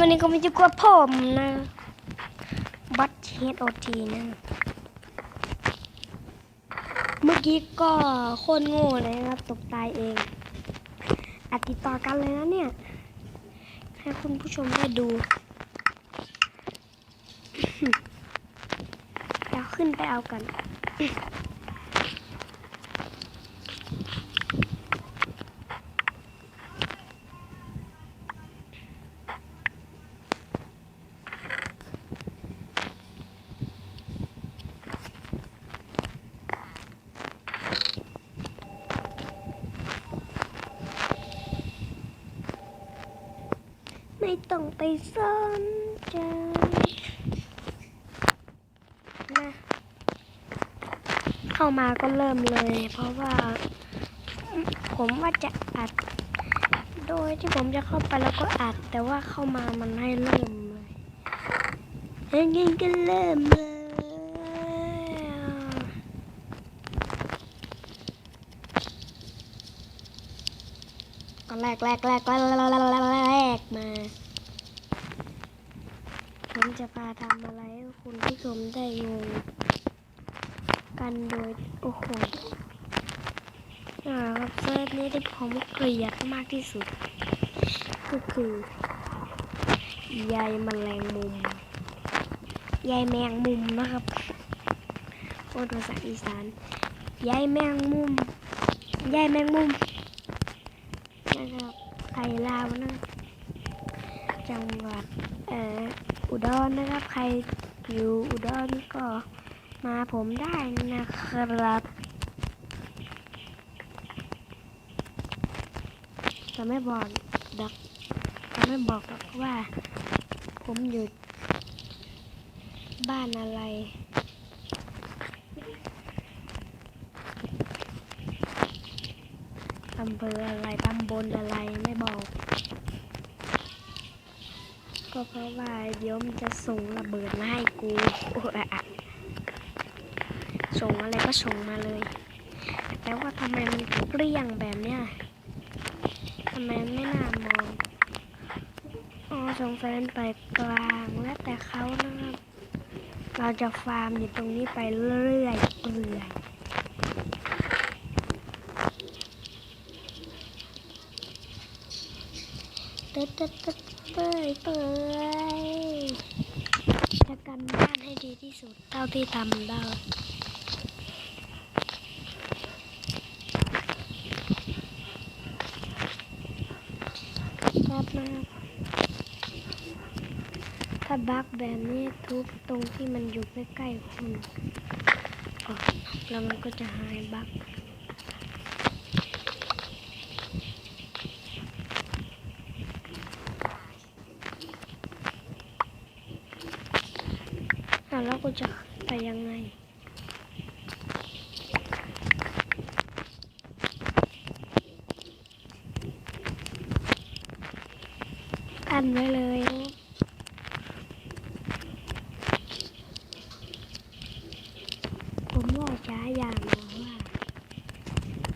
วันนี้ก็ไม่จะกลัวผมนะบัตเฮดโอทีนะ เมื่อกี้ก็โคนโง่เลยนะครับตกตายเองอัดติดต่อกันเลยนะเนี่ย ให้คุณผู้ชมได้ดูเดี๋ยวขึ้นไปเอากัน ไม่องไปสนใจนะเข้ามาก็เริ่มเลย เพราะว่า ผมว่าจะอัด โดยที่ผมจะเข้าไปแล้วก็อัด แต่ว่าเข้ามามันให้เริ่มเลยเฮ้ยงั้นก็เริ่มเลยก็แรกแรกแรกแรกแรกแรกมา จะพาทำอะไรให้คุณผู้ชมได้งงกันโดย โอ้โหอ่าครับเซิร์ฟนี้ที่ผมเกลียดมากที่สุด ก็คือใยแมลงมุมใยแมงมุมนะครับโอ้ภาษาอีสานใยแมงมุมใยแมงมุมนะครับไทยลาวนะจังหวัดเอ่อ อุดรนะครับ ใครอยู่อุดรก็มาผมได้นะครับจะไม่บอกดักจะไม่บอกหรอกว่า ผมอยู่บ้านอะไรอำเภออะไรตำบลอะไรไม่บอก ก็เพราะว่าเดี๋ยวมันจะส่งระเบิดมาให้กูอะส่งอะไรก็ส่งมาเลย แต่ว่าทำไมมันเกลี้ยงแบบเนี้ยทำไมไม่น่ามองอ๋อสงสัยมันไปกลางแล้วแต่เขานะครับเราจะฟาร์มอยู่ตรงนี้ไปเรื่อยๆเปื่อยเตยเตยเตยเตยเตยจะกันบ้านให้ดีที่ สุดเท่าที่ทำได้ครับนะครับถ้าบักแบบนี้ทุบตรงที่มันอยู่ใกล้ๆคุณแล้วมันก็จะหายบัก อะแล้วกูจะไปยังไงอันไว้เลยผมว่าฉายามาว่า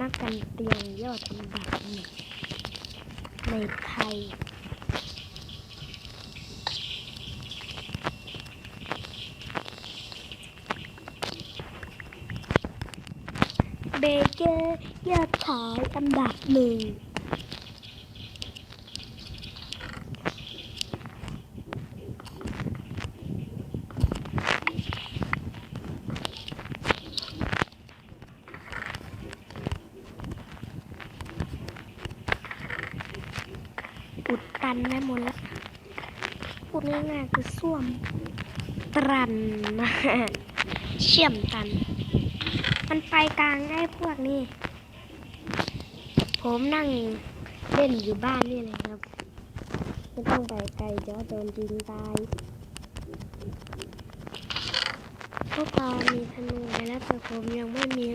นักกันเตียงยอดอันดับหนึ่งในไทย เบเกอร์ยอดขายอันดับหนึ่งอุดตันได้หมดแล้วพูดง่ายๆคือส้วมตรันนะเชื่อมตัน มันไปกลางได้พวกนี้ ผมนั่งเล่นอยู่บ้านนี่เลยครับ ไม่ต้องไปไกลเดี๋ยวโดนยิงตาย พวกเรามีธนูไปแล้วแต่ผมยังไม่มี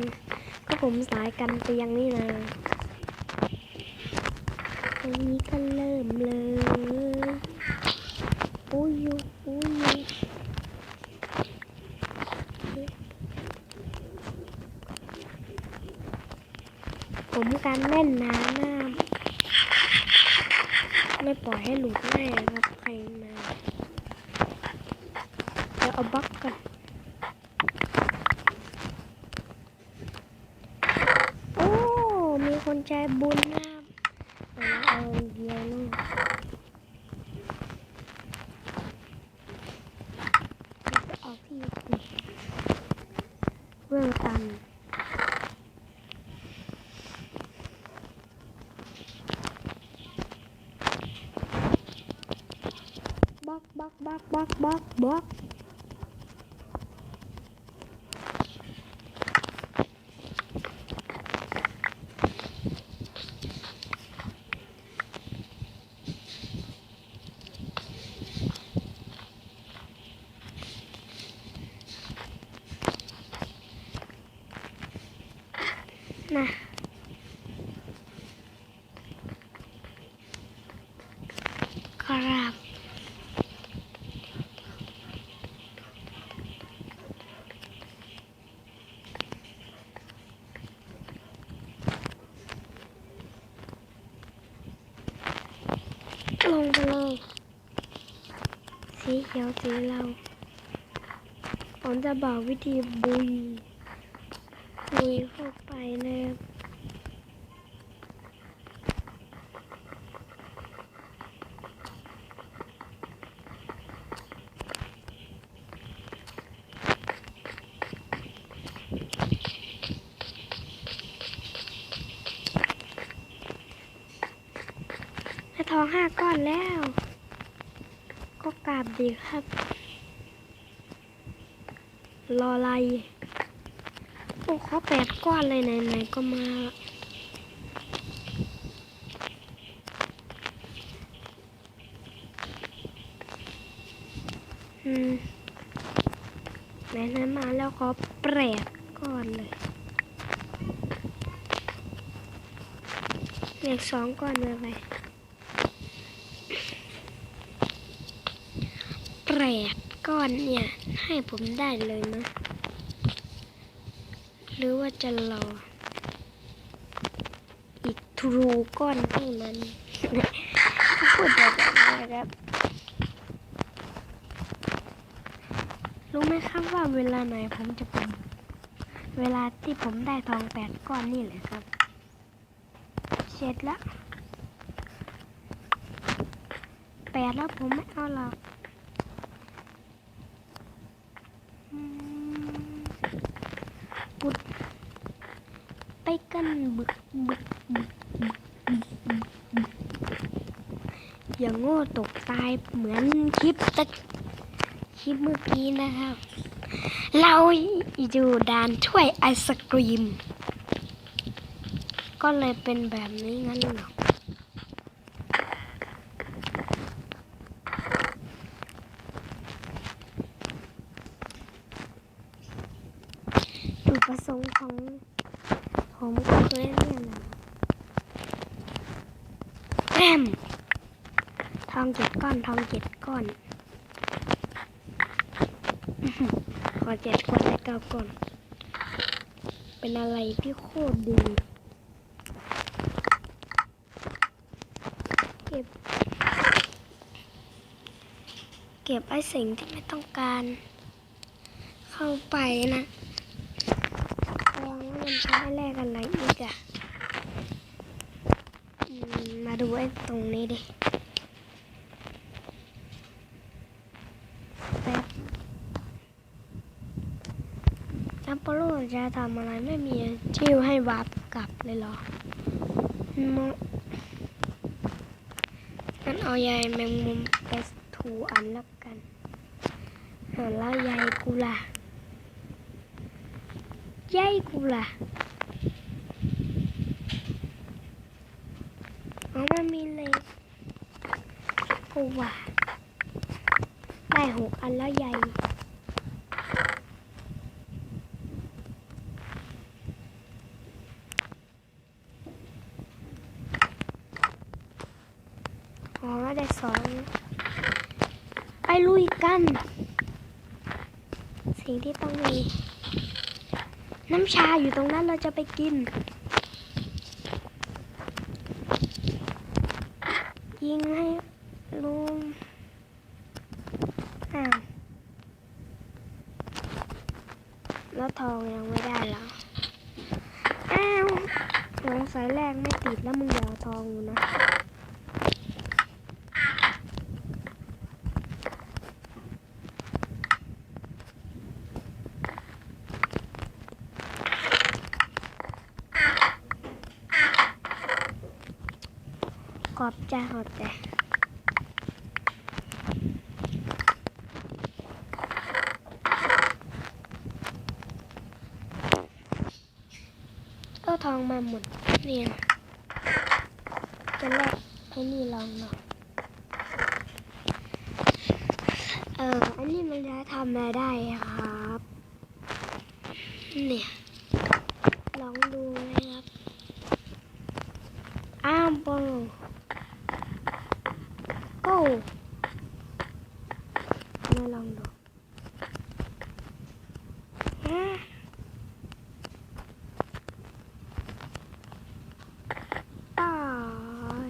ก็ผมสายกันเตียงนี่นะตรงนี้ก็เริ่มเลย อุ้ยอุ้ย ยุผมการเล่นน้ำนะไม่ปล่อยให้หลุดแน่ครับใครมาเดี๋ยวเอาบล็อกกันโอ้ มีคนใจบุญนะครับเอาเอาเดียวนู่นเอาที่นี่เรื่องตัน บล็อกบล็อกบล็อกบล็อกบล็อกบล็อกนะครับ ลงไปเลย สี เขียวสีเราผมจะบอกวิธีบุย บุยเข้าไปนะครับทองห้าก้อนแล้ว ก็กาบดีครับ รออะไรโอ้เขอแปดก้อนเลยไหนๆก็มาอืมไหนๆมาแล้วเขอแปดก้อนเลยเลขสองก้อนเลยไป แปดก้อนเนี่ย ให้ผมได้เลยนะ หรือว่าจะรออีกทรูก้อนเท่านั้นพูดแบบนี้นะครับ รู้ไหมครับว่าเวลาไหนผมจะเป็น เวลาที่ผมได้ทองแปดก้อนนี่แหละครับ เสร็จแล้วแปดแล้วผมไม่เอาหรอก อืมปุดไปกันบึกบึกบึกบึกบึกบึกบึก อย่างโง่ตกตายเหมือนคลิปตะคลิปเมื่อกี้นะครับ เราอยู่ด่านช่วยไอศกรีม ก็เลยเป็นแบบนี้งั้นเหรอจุดประสงค์ของผมก็คือเนี่ยนะแอม เจ็ดก้อนทองเจ็ดก้อนขอเจ็ดก้อนได้เก้าก้อน เป็นอะไรที่โคตรดีเก็บ เก็บไอ้สิ่งที่ไม่ต้องการ เข้าไปนะลองว่ามันใช้แรกอะไรอีกอะมาดูไอ้ตรงนี้ดิแป๊บ จัมจะทำอะไรไม่มีจิ้วให้วาร์ปกลับเลยหรอมะงั้นเอาใยแมงมุมไปถูอันแล้วกันอ่าแล้วใยกูล่ะใยกูล่ะอ๋อมันมีเลยกูว่าได้หกอันแล้วใหญ่อ๋อได้สองไปลุย กัน สิ่งที่ต้องมี น้ำชาอยู่ตรงนั้นเราจะไปกิน ยิงให้ลุงอ้าวแล้วทองยังไม่ได้เหรอ อ้าวสงสัยแรกไม่ติดแล้วมึงรอทองอยู่นะ ขอบใจขอบใจก็ทองมาหมดเนี่ยจะแลกไอ้นี่ลองหน่อยเอออันนี้มันจะทำอะไรได้ครับ เนี่ย ลองดูนะครับ อ้าวโปโอ้มาลองดูฮะตาย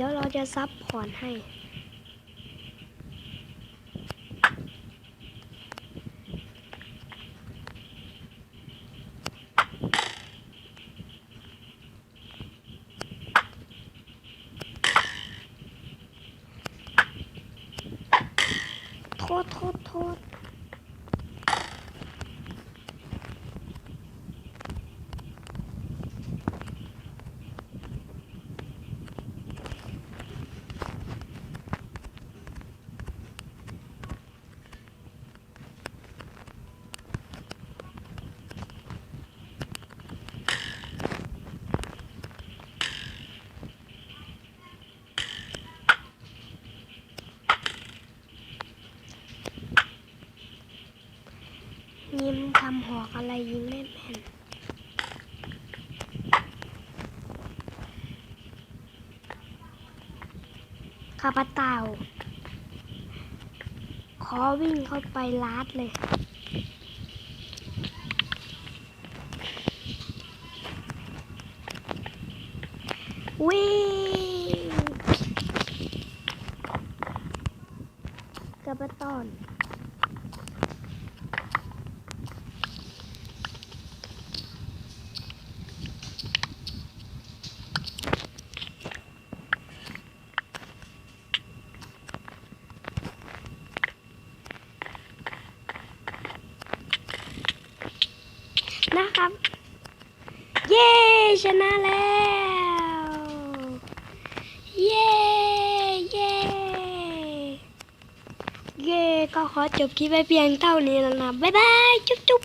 เดี๋ยวเราจะซับพอร์ตให้ โทษ โทษ โทษ ยิ้มทำ หอกอะไรยิงไม่แม่นข้าพเต่าขอวิ่งเข้าไปลาดเลย วิ่งกระปะตอน นะครับ เย้ ชนะแล้ว เย้เย้เย้ก็ขอจบคลิปไปเพียงเท่านี้แล้วนะ บ๊ายบาย จุ๊บจุ๊บ